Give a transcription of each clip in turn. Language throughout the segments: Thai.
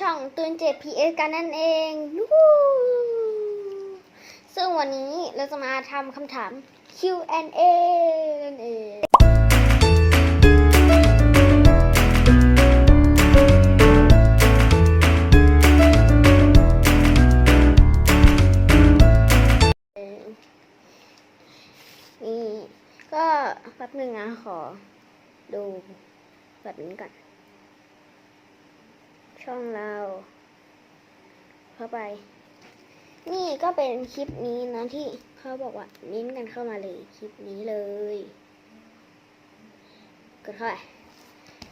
ช่องตูน JPS กันนั่นเองซึ่งวันนี้เราจะมาทำคำถาม Q&A นั่นเองนี่ก็แป๊บหนึ่งนะขอดูแบบนี้ก่อน ช่องเรา เข้าไป นี่ก็เป็นคลิปนี้นะที่เขาบอกว่าเน้นกันเข้ามาเลยคลิปนี้เลยกดเข้าไป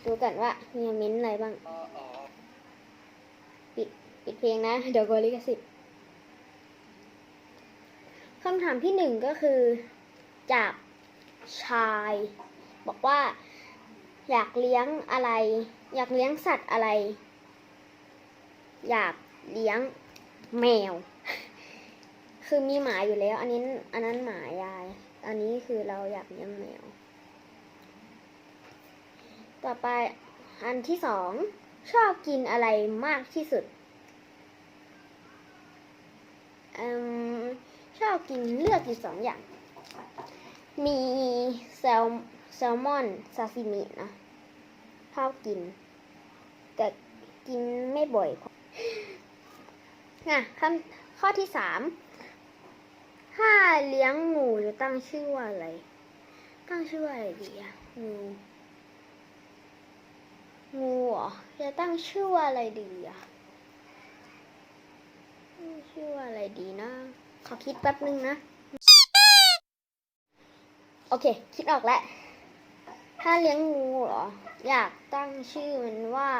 ดูกันว่ามีเม้นอะไรบ้าง ปิดปิดเพลงนะ เดี๋ยวกดลิขสิทธิ์คำถามที่หนึ่งก็คือ จากชาย บอกว่า อยากเลี้ยงอะไร อยากเลี้ยงสัตว์อะไร อยากเลี้ยงแมว คือมีหมาอยู่แล้ว อันนี้อันนั้นหมายาย อันนี้คือเราอยากเลี้ยงแมว ต่อไปอันที่สองชอบกินอะไรมากที่สุดอชอบกินเลือกอยู่สองอย่าง มีแซลแซลมอนซาซิมินะชอบกิน แต่กินไม่บ่อย นะคำข้อที่สามถ้าเลี้ยงงูจะตั้งชื่อว่าอะไร ตั้งชื่อว่าอะไรดีอะงูงูเหรอจะตั้งชื่อว่าอะไรดีอะตั้งชื่อว่าอะไรดีนะ ขอคิดแป๊บนึงนะ โอเค คิดออกแล้ว ถ้าเลี้ยงงูเหรอ อยากตั้งชื่อมันว่า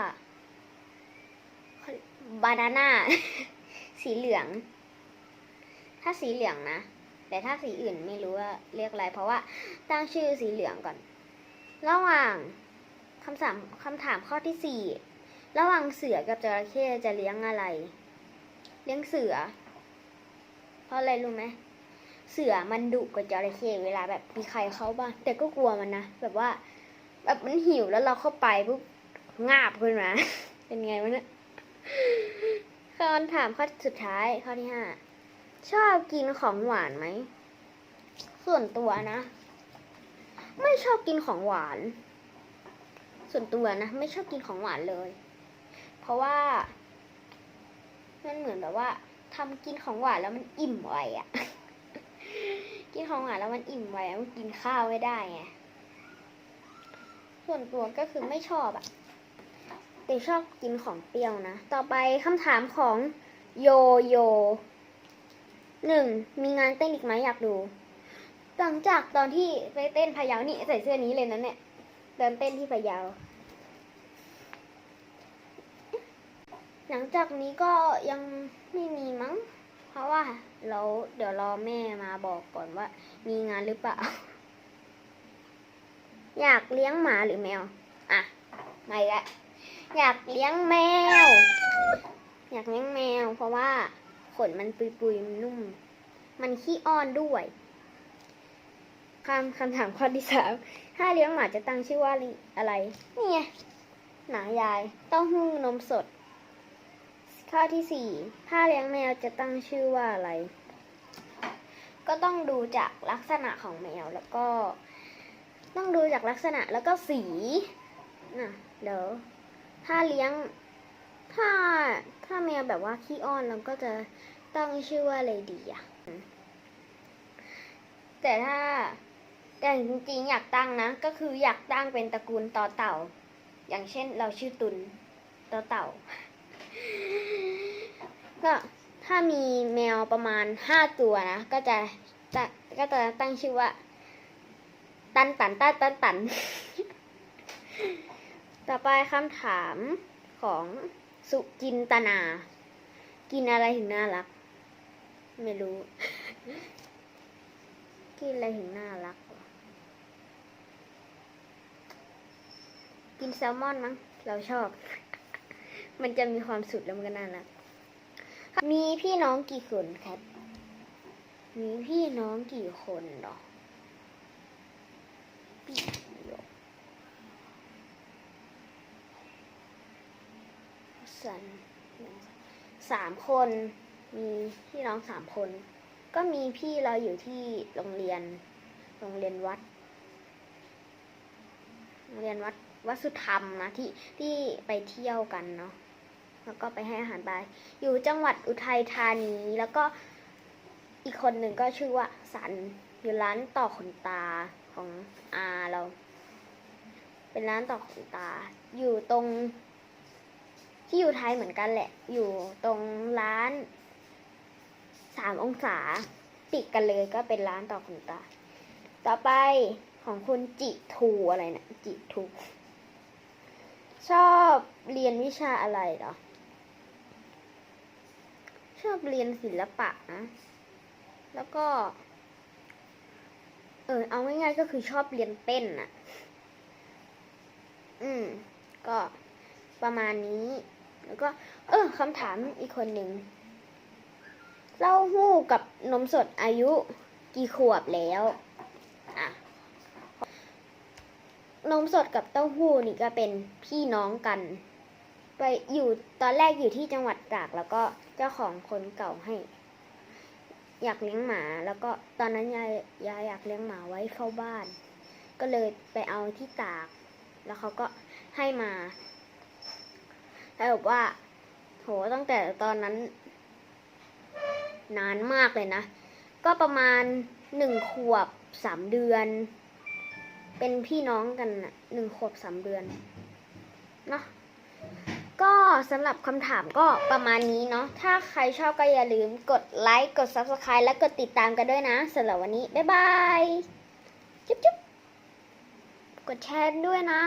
บานาน่า สีเหลือง ถ้าสีเหลืองนะ แต่ถ้าสีอื่นไม่รู้ว่าเรียกอะไร เพราะว่าตั้งชื่อสีเหลืองก่อน ระหว่างคำถามคำถามข้อที่สี่ระหว่างเสือกับจระเข้จะเลี้ยงอะไร เลี้ยงเสือ เพราะอะไรรู้ไหมเสือมันดุกว่าจระเข้เวลาแบบมีใครเข้าบ้านแต่ก็กลัวมันนะแบบว่า แบบมันหิวแล้วเราเข้าไปปุ๊บงาบขึ้นมา เป็นไงวะเนี่ย คำถามข้อสุดท้ายข้อที่ห้าชอบกินของหวานไหม ส่วนตัวนะ ไม่ชอบกินของหวาน ส่วนตัวนะไม่ชอบกินของหวานเลย เพราะว่ามันเหมือนแบบว่าทำกินของหวานแล้วมันอิ่มไวอะกินของหวานแล้วมันอิ่มไวมันกินข้าวไม่ได้ไงส่วนตัวก็คือไม่ชอบอะ แต่ชอบกินของเปรี้ยวนะ ต่อไปคำถามของโยโยหนึ่งมีงานเต้นอีกไหมอยากดู หลังจากตอนที่ไปเต้นพะเยานี่ใส่เสื้อนี้เลยนะเนี่ยเดินเต้นที่พะเยา หลังจากนี้ก็ยังไม่มีมั้ง เพราะว่าเราเดี๋ยวรอแม่มาบอกก่อนว่า มีงานหรือเปล่า อยากเลี้ยงหมาหรือแมว อะมาอีกแล้ว อยากเลี้ยงแมว อยากเลี้ยงแมว เพราะว่าขนมันปุยๆมันนุ่ม มันขี้อ้อนด้วยคำคำถามข้อที่สามถ้าเลี้ยงหมาจะตั้งชื่อว่าอะไร นี่ไงหนายายเต้าหู้นมสด ข้อที่สี่ถ้าเลี้ยงแมวจะตั้งชื่อว่าอะไร ก็ต้องดูจากลักษณะของแมวแล้วก็ ต้องดูจากลักษณะแล้วก็สีน่ะเดี๋ยว ถ้าเลี้ยง ถ้า ถ้าแมวแบบว่าขี้อ้อนเราก็จะตั้งชื่อว่าอะไรดีอะแต่ถ้า แต่จริงๆอยากตั้งนะ ก็คืออยากตั้งเป็นตระกูลต่อเต่า อย่างเช่นเราชื่อตุนต่อเต่า ก็ถ้ามีแมวประมาณห้าตัวนะ ก็จะก็จะตั้งชื่อว่า ตันตันตันตันตัน ต่อไปคำถามของสุจินตนา กินอะไรถึงน่ารัก ไม่รู้ กินอะไรถึงน่ารัก กินแซลมอนมั้ง เราชอบ มันจะมีความสุดแล้วมันก็น่ารัก มีพี่น้องกี่คนครับ มีพี่น้องกี่คนเหรอพี่น้อง สันสามคนมีพี่น้องสามคน ก็มีพี่เราอยู่ที่โรงเรียน โรงเรียนวัด โรงเรียนวัดวัดสุธรรมนะที่ที่ไปเที่ยวกันเนาะแล้วก็ไปให้อาหารปลาอยู่จังหวัดอุทัยธานี แล้วก็อีกคนหนึ่งก็ชื่อว่าสันอยู่ร้านต่อขนตาของอาเรา เป็นร้านต่อขนตา อยู่ตรง ที่อยู่ไทยเหมือนกันแหละ อยู่ตรงร้านสามองศาติดกันเลยก็เป็นร้านต่อขนตา ต่อไปของคุณจิทูอะไรนะจิทูชอบเรียนวิชาอะไรเหรอ ชอบเรียนศิลปะนะ แล้วก็ เออเอาง่ายๆก็คือชอบเรียนเต้นน่ะอืม ก็ประมาณนี้ แล้วก็ เออคำถามอีกคนหนึ่งเต้าหู้กับนมสดอายุกี่ขวบแล้วอะนมสดกับเต้าหู้นี่ก็เป็นพี่น้องกัน ไปอยู่ตอนแรกอยู่ที่จังหวัดตากแล้วก็เจ้าของคนเก่าให้ อยากเลี้ยงหมาแล้วก็ตอนนั้นยายยายอยากเลี้ยงหมาไว้เข้าบ้าน ก็เลยไปเอาที่ตาก แล้วเขาก็ให้มา แล้วบอกว่า โหตั้งแต่ตอนนั้น นานมากเลยนะ ก็ประมาณหนึ่งขวบสามเดือน เป็นพี่น้องกันน่ะหนึ่งขวบสามเดือนเนาะก็สำหรับคำถามก็ประมาณนี้เนาะ ถ้าใครชอบก็อย่าลืมกดไลค์ กด Subscribe และกดติดตามกันด้วยนะสำหรับวันนี้ บ๊ายบาย จุ๊บจุ๊บกดแชร์ด้วยนะ